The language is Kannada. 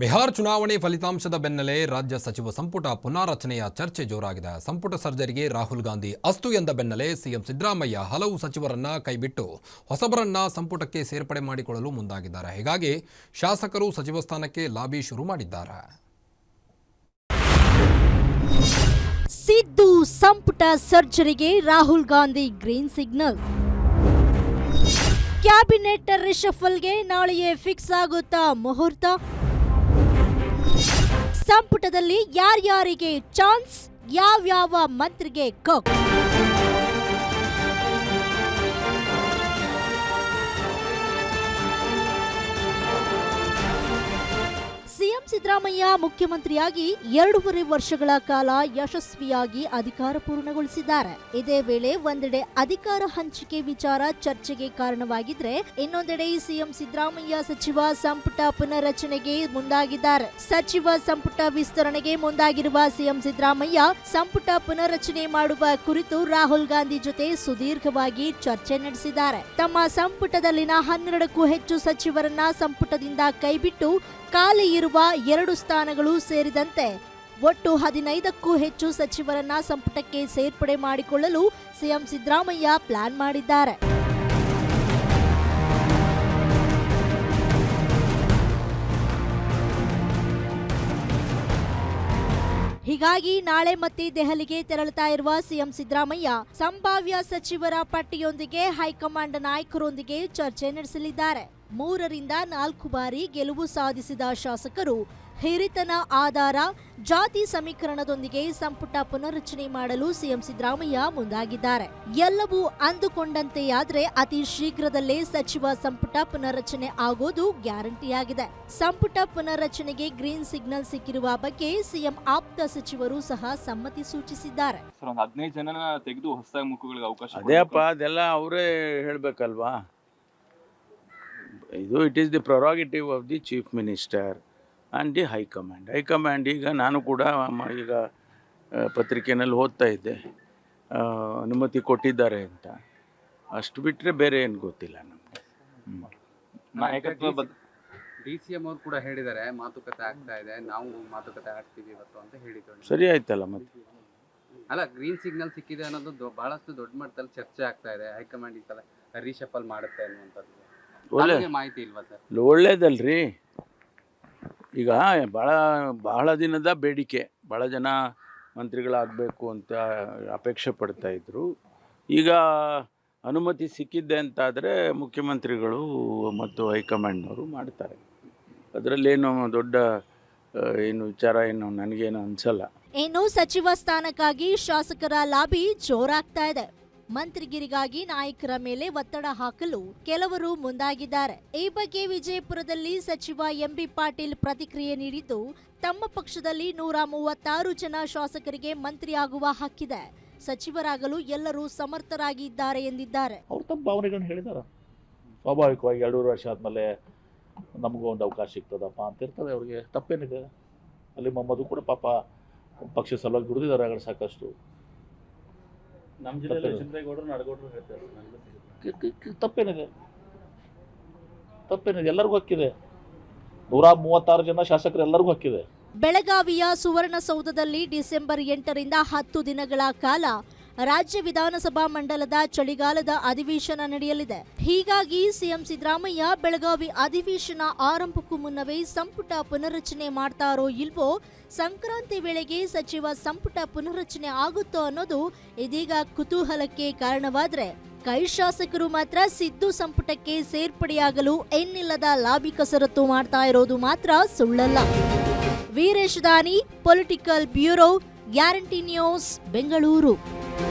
ಬಿಹಾರ್ ಚುನಾವಣೆ ಫಲಿತಾಂಶದ ಬೆನ್ನಲ್ಲೇ ರಾಜ್ಯ ಸಚಿವ ಸಂಪುಟ ಪುನಾರಚನೆಯ ಚರ್ಚೆ ಜೋರಾಗಿದೆ. ಸಂಪುಟ ಸರ್ಜರಿಗೆ ರಾಹುಲ್ ಗಾಂಧಿ ಅಸ್ತು ಎಂದ ಬೆನ್ನಲ್ಲೇ ಸಿಎಂ ಸಿದ್ದರಾಮಯ್ಯ ಹಲವು ಸಚಿವರನ್ನ ಕೈಬಿಟ್ಟು ಹೊಸಬರನ್ನ ಸಂಪುಟಕ್ಕೆ ಸೇರ್ಪಡೆ ಮಾಡಿಕೊಳ್ಳಲು ಮುಂದಾಗಿದ್ದಾರೆ. ಹೀಗಾಗಿ ಶಾಸಕರು ಸಚಿವ ಸ್ಥಾನಕ್ಕೆ ಲಾಬಿ ಶುರು ಮಾಡಿದ್ದಾರೆ. ಸಿದ್ದು ಸಂಪುಟ ಸರ್ಜರಿಗೆ Rahul Gandhi green signal. Cabinet ರಿಷಫಲ್ಗೆ ನಾಳೆಯೇ ಫಿಕ್ಸ್ ಆಗುತ್ತಾ ಮುಹೂರ್ತ? ಸಂಪುಟದಲ್ಲಿ ಯಾರ್ಯಾರಿಗೆ ಚಾನ್ಸ್ ಯಾವ್ಯಾವ ಮಂತ್ರಿಗೆ ಕಪ್ ಸಿದ್ದರಾಮಯ್ಯ ಮುಖ್ಯಮಂತ್ರಿಯಾಗಿ ಎರಡೂವರೆ ವರ್ಷಗಳ ಕಾಲ ಯಶಸ್ವಿಯಾಗಿ ಅಧಿಕಾರ ಪೂರ್ಣಗೊಳಿಸಿದ್ದಾರೆ ಇದೇ ವೇಳೆ ಒಂದೆಡೆ ಅಧಿಕಾರ ಹಂಚಿಕೆ ವಿಚಾರ ಚರ್ಚೆಗೆ ಕಾರಣವಾಗಿದ್ರೆ ಇನ್ನೊಂದೆಡೆ ಸಿಎಂ ಸಿದ್ದರಾಮಯ್ಯ ಸಚಿವ ಸಂಪುಟ ಪುನರ್ರಚನೆಗೆ ಮುಂದಾಗಿದ್ದಾರೆ. ಸಚಿವ ಸಂಪುಟ ವಿಸ್ತರಣೆಗೆ ಮುಂದಾಗಿರುವ ಸಿಎಂ ಸಿದ್ದರಾಮಯ್ಯ ಸಂಪುಟ ಪುನರ್ರಚನೆ ಮಾಡುವ ಕುರಿತು ರಾಹುಲ್ ಗಾಂಧಿ ಜೊತೆ ಸುದೀರ್ಘವಾಗಿ ಚರ್ಚೆ ನಡೆಸಿದ್ದಾರೆ. ತಮ್ಮ ಸಂಪುಟದಲ್ಲಿನ ಹನ್ನೆರಡಕ್ಕೂ ಹೆಚ್ಚು ಸಚಿವರನ್ನ ಸಂಪುಟದಿಂದ ಕೈಬಿಟ್ಟು ಖಾಲಿ ಇರುವ ಎರಡು ಸ್ಥಾನಗಳು ಸೇರಿದಂತೆ ಒಟ್ಟು ಹದಿನೈದಕ್ಕೂ ಹೆಚ್ಚು ಸಚಿವರನ್ನ ಸಂಪುಟಕ್ಕೆ ಸೇರ್ಪಡೆ ಮಾಡಿಕೊಳ್ಳಲು ಸಿಎಂ ಸಿದ್ದರಾಮಯ್ಯ ಪ್ಲಾನ್ ಮಾಡಿದ್ದಾರೆ. ಹೀಗಾಗಿ ನಾಳೆ ಮತ್ತೆ ದೆಹಲಿಗೆ ತೆರಳುತ್ತಾ ಇರುವ ಸಿಎಂ ಸಿದ್ದರಾಮಯ್ಯ ಸಂಭಾವ್ಯ ಸಚಿವರ ಪಟ್ಟಿಯೊಂದಿಗೆ ಹೈಕಮಾಂಡ್ ನಾಯಕರೊಂದಿಗೆ ಚರ್ಚೆ ನಡೆಸಲಿದ್ದಾರೆ. ಮೂರರಿಂದ ನಾಲ್ಕು ಬಾರಿ ಗೆಲುವು ಸಾಧಿಸಿದ ಶಾಸಕರು ಹಿರಿತನ ಆಧಾರ ಜಾತಿ ಸಮೀಕರಣದೊಂದಿಗೆ ಸಂಪುಟ ಪುನರ್ರಚನೆ ಮಾಡಲು ಸಿಎಂ ಸಿದ್ದರಾಮಯ್ಯ ಮುಂದಾಗಿದ್ದಾರೆ. ಎಲ್ಲವೂ ಅಂದುಕೊಂಡಂತೆಯಾದ್ರೆ ಅತಿ ಶೀಘ್ರದಲ್ಲೇ ಸಚಿವ ಸಂಪುಟ ಪುನರ್ರಚನೆ ಆಗೋದು ಗ್ಯಾರಂಟಿಯಾಗಿದೆ. ಸಂಪುಟ ಪುನರ್ರಚನೆಗೆ ಗ್ರೀನ್ ಸಿಗ್ನಲ್ ಸಿಕ್ಕಿರುವ ಬಗ್ಗೆ ಸಿಎಂ ಆಪ್ತ ಸಚಿವರು ಸಹ ಸಮ್ಮತಿ ಸೂಚಿಸಿದ್ದಾರೆ. ಹದಿನೈದು ಜನ ತೆಗೆದು ಹೊಸ ಮುಖಗಳಿಗೆ ಅವಕಾಶ ಅದೇಪ್ಪ ಅದೆಲ್ಲ ಅವರೇ ಹೇಳಬೇಕಲ್ವಾ? ಇದು it is the prerogative of the chief minister and the high command high command ಈಗ ನಾನು ಕೂಡ ಈಗ ಪತ್ರಿಕೆಯಲ್ಲಿ ಓದ್ತಾ ಇದ್ದೆ. ಅನುಮತಿ ಕೊಟ್ಟಿದ್ದಾರೆ ಅಂತ. ಅಷ್ಟು ಬಿಟ್ಟರೆ ಬೇರೆ ಏನು ಗೊತ್ತಿಲ್ಲ ನಮಗೆ. ನಾಯಕತ್ವ ಡಿ ಸಿ ಎಂ ಅವ್ರು ಕೂಡ ಹೇಳಿದ್ದಾರೆ ಮಾತುಕತೆ ಆಗ್ತಾ ಇದೆ ನಾವು ಮಾತುಕತೆ ಆಗ್ತೀವಿ ಇವತ್ತು ಅಂತ ಹೇಳಿದ್ರು ಸರಿ ಆಯ್ತಲ್ಲ ಮತ್ತೆ? ಅಲ್ಲ ಗ್ರೀನ್ ಸಿಗ್ನಲ್ ಸಿಕ್ಕಿದೆ ಅನ್ನೋದು ಬಹಳಷ್ಟು ದೊಡ್ಡ ಮಟ್ಟದಲ್ಲಿ ಚರ್ಚೆ ಆಗ್ತಾ ಇದೆ. ಹೈಕಮಾಂಡ್ ಈ ಸಲ ರೀಶಫಲ್ ಮಾಡುತ್ತೆ ಅನ್ನುವಂಥದ್ದು. ಒಳ್ಳೆ ಮಾಹಿತಿ ಇಲ್ವಾ ಸರ್? ಒಳ್ಳೇದಲ್ರಿ. ಈಗ ಭಾಳ ಬಹಳ ದಿನದ ಬೇಡಿಕೆ ಭಾಳ ಜನ ಮಂತ್ರಿಗಳಾಗಬೇಕು ಅಂತ ಅಪೇಕ್ಷೆ ಪಡ್ತಾ ಇದ್ರು. ಈಗ ಅನುಮತಿ ಸಿಕ್ಕಿದ್ದೆ ಅಂತಾದರೆ ಮುಖ್ಯಮಂತ್ರಿಗಳು ಮತ್ತು ಹೈಕಮಾಂಡ್ನವರು ಮಾಡ್ತಾರೆ. ಅದರಲ್ಲೇನು ದೊಡ್ಡ ಆ, ಏನು ವಿಚಾರ ಏನು ನನಗೇನು ಅನಿಸಲ್ಲ. ಇನ್ನು ಸಚಿವ ಸ್ಥಾನಕ್ಕಾಗಿ ಶಾಸಕರ ಲಾಬಿ ಜೋರಾಗ್ತಾ ಇದೆ. ಮಂತ್ರಿಗಿರಿಗಾಗಿ ನಾಯಕರ ಮೇಲೆ ಒತ್ತಡ ಹಾಕಲು ಕೆಲವರು ಮುಂದಾಗಿದ್ದಾರೆ. ಈ ಬಗ್ಗೆ ವಿಜಯಪುರದಲ್ಲಿ ಸಚಿವ ಎಂಬಿ ಪಾಟೀಲ್ ಪ್ರತಿಕ್ರಿಯೆ ನೀಡಿದ್ದು, ತಮ್ಮ ಪಕ್ಷದಲ್ಲಿ ನೂರ ಮೂವತ್ತಾರು ಜನ ಶಾಸಕರಿಗೆ ಮಂತ್ರಿಯಾಗುವ ಹಕ್ಕಿದೆ. ಸಚಿವರಾಗಲು ಎಲ್ಲರೂ ಸಮರ್ಥರಾಗಿದ್ದಾರೆ ಎಂದಿದ್ದಾರೆ. ಅವ್ರು ತಮ್ಮ ಭಾವನೆಗಳನ್ನ ಹೇಳಿದಾರ. ಸ್ವಾಭಾವಿಕವಾಗಿ ಎರಡೂವರೆ ವರ್ಷ ಆದಮೇಲೆ ನಮಗೂ ಒಂದು ಅವಕಾಶ ಸಿಗ್ತದಪ್ಪ ಅಂತ ಇರ್ತದೆ ಅವರಿಗೆ. ತಪ್ಪೇನಿದೆ. ಅಲ್ಲಿ ಮೊಮ್ಮದು ಕೂಡ ಪಾಪ ಪಕ್ಷ ಸಲುವಾಗಿ ದುಡಿದಿದ್ದಾರೆ ಸಾಕಷ್ಟು. ನಮ್ಮ ಜಿಲ್ಲೆಯಲ್ಲಿ ಚಂದ್ರೇಗೌಡರು ನಡಗೌಡರು ಹೇಳ್ತಾರೆ. ತಪ್ಪೇನಿದೆ. ತಪ್ಪೇನಿದೆ. ಎಲ್ಲರಿಗೂ ಹಕ್ಕಿದೆ. ನೂರ ಮೂವತ್ತಾರು ಜನ ಶಾಸಕರು ಎಲ್ಲರಿಗೂ ಹಕ್ಕಿದೆ. ಬೆಳಗಾವಿಯ ಸುವರ್ಣಸೌಧದಲ್ಲಿ ಡಿಸೆಂಬರ್ ಎಂಟರಿಂದ ಹತ್ತು ದಿನಗಳ ಕಾಲ ರಾಜ್ಯ ವಿಧಾನಸಭಾ ಮಂಡಲದ ಚಳಿಗಾಲದ ಅಧಿವೇಶನ ನಡೆಯಲಿದೆ. ಹೀಗಾಗಿ ಸಿಎಂ ಸಿದ್ದರಾಮಯ್ಯ ಬೆಳಗಾವಿ ಅಧಿವೇಶನ ಆರಂಭಕ್ಕೂ ಮುನ್ನವೇ ಸಂಪುಟ ಪುನರ್ರಚನೆ ಮಾಡ್ತಾರೋ ಇಲ್ವೋ, ಸಂಕ್ರಾಂತಿ ವೇಳೆಗೆ ಸಚಿವ ಸಂಪುಟ ಪುನರ್ರಚನೆ ಆಗುತ್ತೋ ಅನ್ನೋದು ಇದೀಗ ಕುತೂಹಲಕ್ಕೆ ಕಾರಣವಾದ್ರೆ, ಕೈ ಶಾಸಕರು ಮಾತ್ರ ಸಿದ್ದು ಸಂಪುಟಕ್ಕೆ ಸೇರ್ಪಡೆಯಾಗಲು ಎನ್ನಿಲ್ಲದ ಲಾಬಿ ಕಸರತ್ತು ಮಾಡ್ತಾ ಇರೋದು ಮಾತ್ರ ಸುಳ್ಳಲ್ಲ. Veeresh Dani, political bureau, guarantee news, Bengaluru.